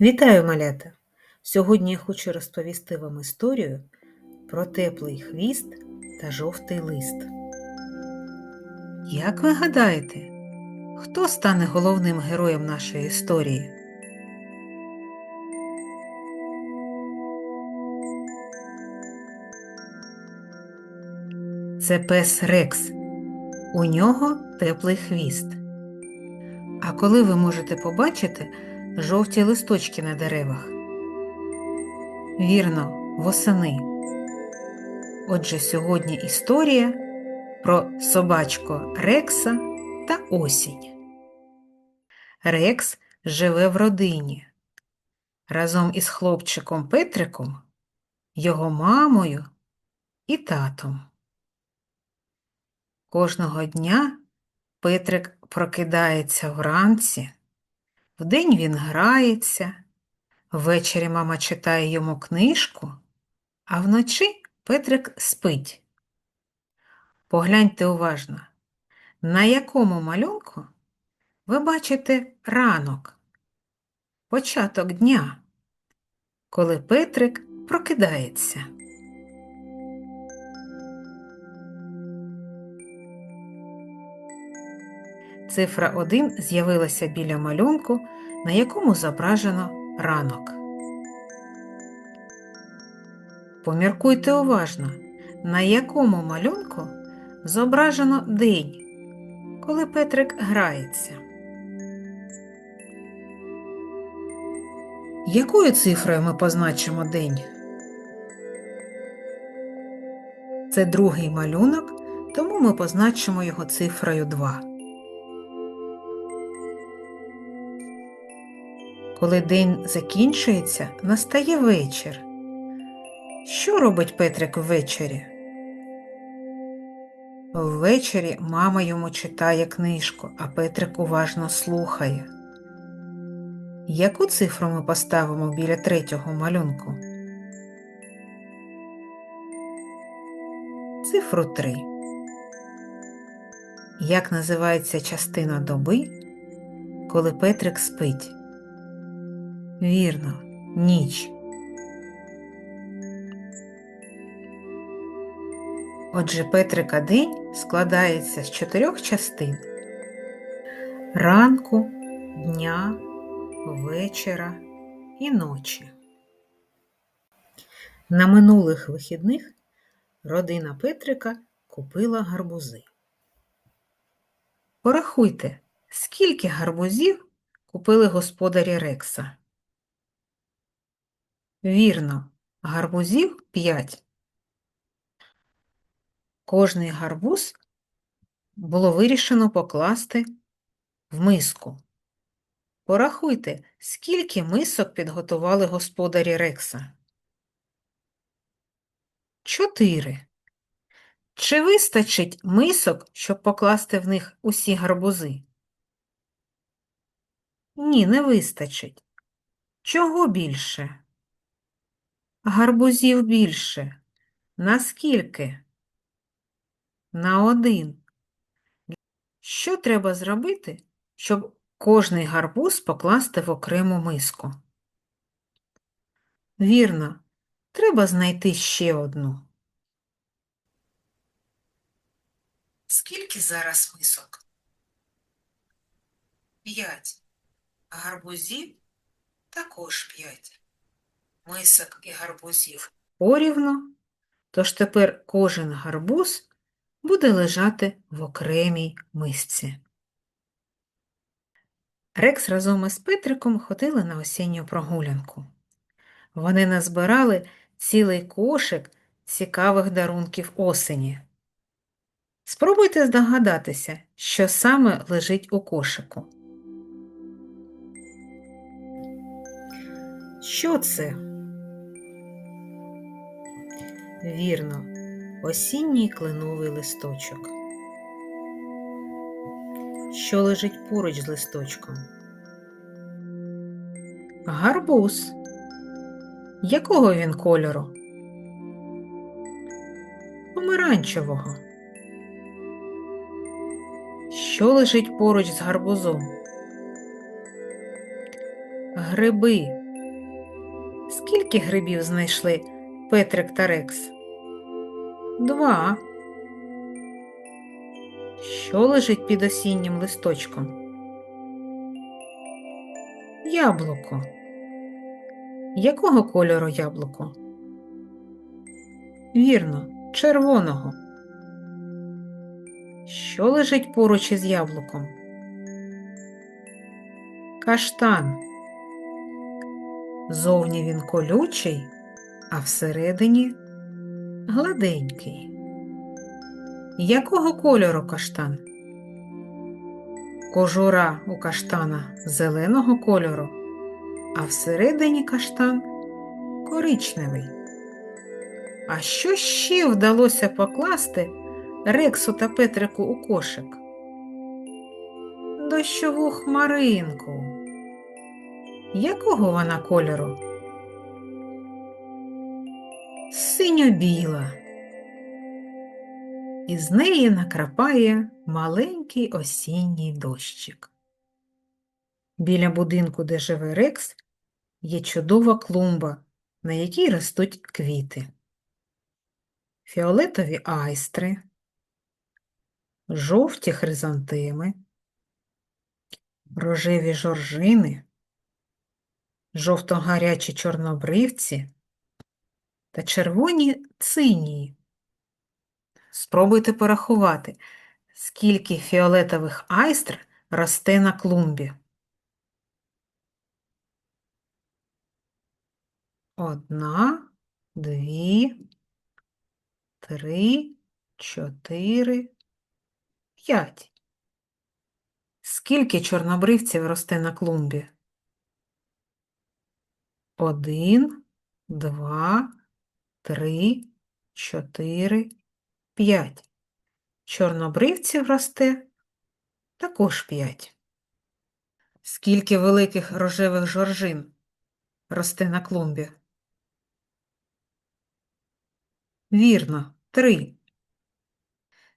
Вітаю, малята! Сьогодні я хочу розповісти вам історію про теплий хвіст та жовтий лист. Як ви гадаєте, хто стане головним героєм нашої історії? Це пес Рекс. У нього теплий хвіст. А коли ви можете побачити жовті листочки на деревах? Вірно, восени. Отже, сьогодні історія про собачко Рекса та осінь. Рекс живе в родині разом із хлопчиком Петриком, його мамою і татом. Кожного дня Петрик прокидається вранці, вдень він грається, ввечері мама читає йому книжку, а вночі Петрик спить. Погляньте уважно, на якому малюнку ви бачите ранок, початок дня, коли Петрик прокидається. Цифра 1 з'явилася біля малюнку, на якому зображено ранок. Поміркуйте уважно, на якому малюнку зображено день, коли Петрик грається. Якою цифрою ми позначимо день? Це другий малюнок, тому ми позначимо його цифрою 2. Коли день закінчується, настає вечір. Що робить Петрик ввечері? Ввечері мама йому читає книжку, а Петрик уважно слухає. Яку цифру ми поставимо біля третього малюнку? Цифру 3. Як називається частина доби, коли Петрик спить? Вірно, ніч. Отже, Петрика день складається з чотирьох частин ранку, дня, вечора і ночі. На минулих вихідних родина Петрика купила гарбузи. Порахуйте, скільки гарбузів купили господарі Рекса. Вірно, гарбузів 5. Кожний гарбуз було вирішено покласти в миску. Порахуйте, скільки мисок підготували господарі Рекса. Чотири. Чи вистачить мисок, щоб покласти в них усі гарбузи? Ні, не вистачить. Чого більше? Гарбузів більше. Наскільки? На один. Що треба зробити, щоб кожний гарбуз покласти в окрему миску? Вірно, треба знайти ще одну. Скільки зараз мисок? П'ять. Гарбузів також п'ять. Мисок і гарбузів порівну, тож тепер кожен гарбуз буде лежати в окремій мисці. Рекс разом із Петриком ходили на осінню прогулянку. Вони назбирали цілий кошик цікавих дарунків осені. Спробуйте здогадатися, що саме лежить у кошику. Що це? Вірно, осінній кленовий листочок. Що лежить поруч з листочком? Гарбуз. Якого він кольору? Помаранчевого. Що лежить поруч з гарбузом? Гриби Скільки грибів знайшли Петрик та Рекс? Два. Що лежить під осіннім листочком? Яблуко. Якого кольору яблуко? Вірно, червоного. Що лежить поруч із яблуком? Каштан. Зовні він колючий, а всередині гладенький. Якого кольору каштан? Кожура у каштана зеленого кольору, а всередині каштан коричневий. А що ще вдалося покласти Рексу та Петрику у кошик? Дощову хмаринку. Якого вона кольору? Синьо-біла. Із неї накрапає маленький осінній дощик. Біля будинку, де живе Рекс, є чудова клумба, на якій ростуть квіти. Фіолетові айстри, жовті хризантеми, рожеві жоржини, жовто-гарячі чорнобривці та червоні цинії. Спробуйте порахувати, скільки фіолетових айстр росте на клумбі. Одна, дві, три, чотири, п'ять. Скільки чорнобривців росте на клумбі? Один, два, три, чотири, п'ять. Чорнобривців росте також п'ять. Скільки великих рожевих жоржин росте на клумбі? Вірно, три.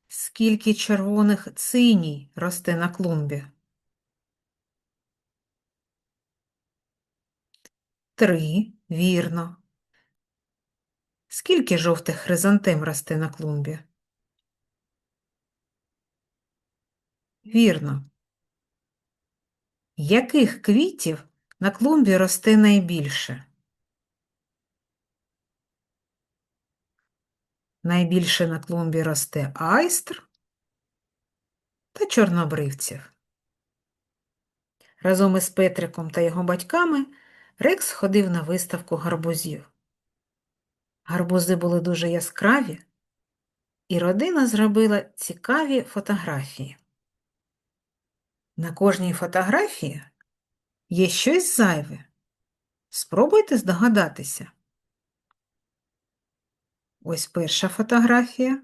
Скільки червоних циній росте на клумбі? Три, вірно. Скільки жовтих хризантем росте на клумбі? Вірно. Яких квітів на клумбі росте найбільше? Найбільше на клумбі росте айстр та чорнобривців. Разом із Петриком та його батьками Рекс ходив на виставку гарбузів. Гарбузи були дуже яскраві, і родина зробила цікаві фотографії. На кожній фотографії є щось зайве. Спробуйте здогадатися. Ось перша фотографія.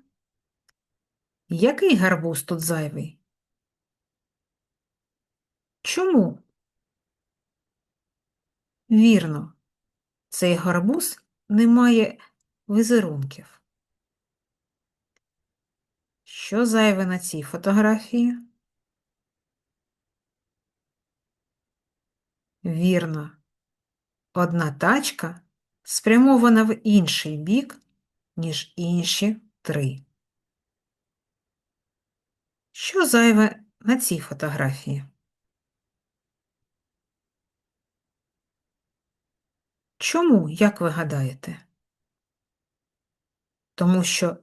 Який гарбуз тут зайвий? Чому? Вірно, цей гарбуз не має візерунків. Що зайве на цій фотографії? Вірно, одна тачка спрямована в інший бік, ніж інші три. Що зайве на цій фотографії? Чому, як ви гадаєте? Тому що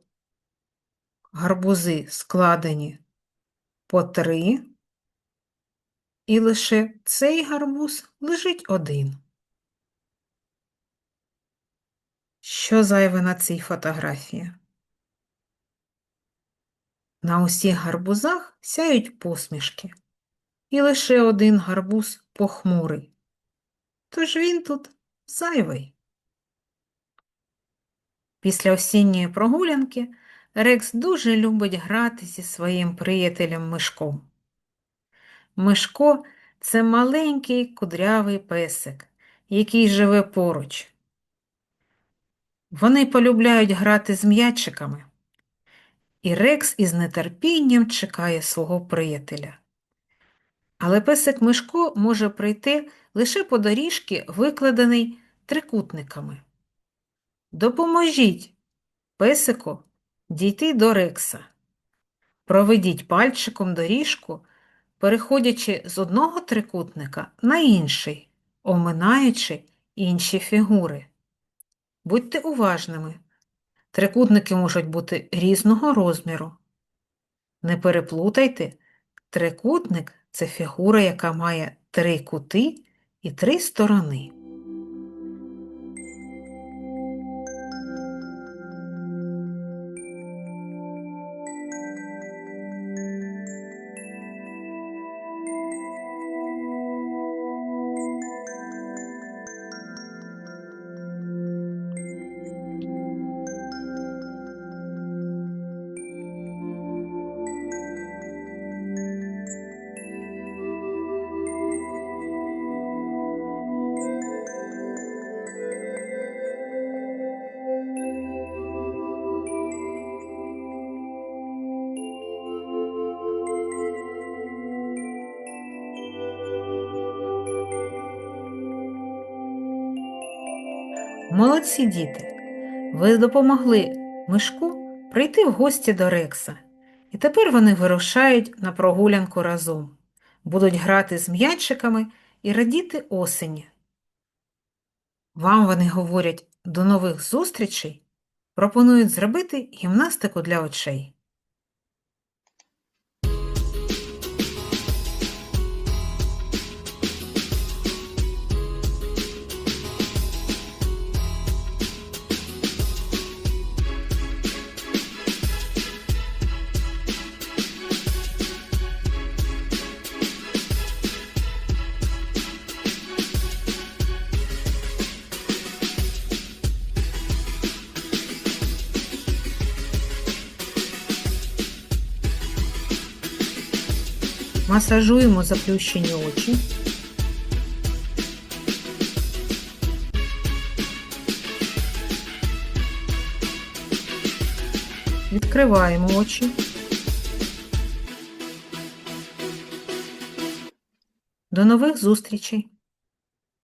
гарбузи складені по три, і лише цей гарбуз лежить один. Що зайве на цій фотографії? На усіх гарбузах сяють посмішки, і лише один гарбуз похмурий. Тож він тут зайвий. Після осінньої прогулянки Рекс дуже любить грати зі своїм приятелем Мишком. Мишко це маленький кудрявий песик, який живе поруч. Вони полюбляють грати з м'ячиками, і Рекс із нетерпінням чекає свого приятеля. Але песик Мишко може прийти лише по доріжці, викладений трикутниками. Допоможіть песику дійти до рекса. Проведіть пальчиком доріжку, переходячи з одного трикутника на інший, оминаючи інші фігури. Будьте уважними. Трикутники можуть бути різного розміру. Не переплутайте, трикутник це фігура, яка має три кути і три сторони. Молодці діти! Ви допомогли Мишку прийти в гості до Рекса. І тепер вони вирушають на прогулянку разом, будуть грати з м'ячиками і радіти осені. Вам вони говорять до нових зустрічей, пропонують зробити гімнастику для очей. Масажуємо заплющені очі. Відкриваємо очі. До нових зустрічей!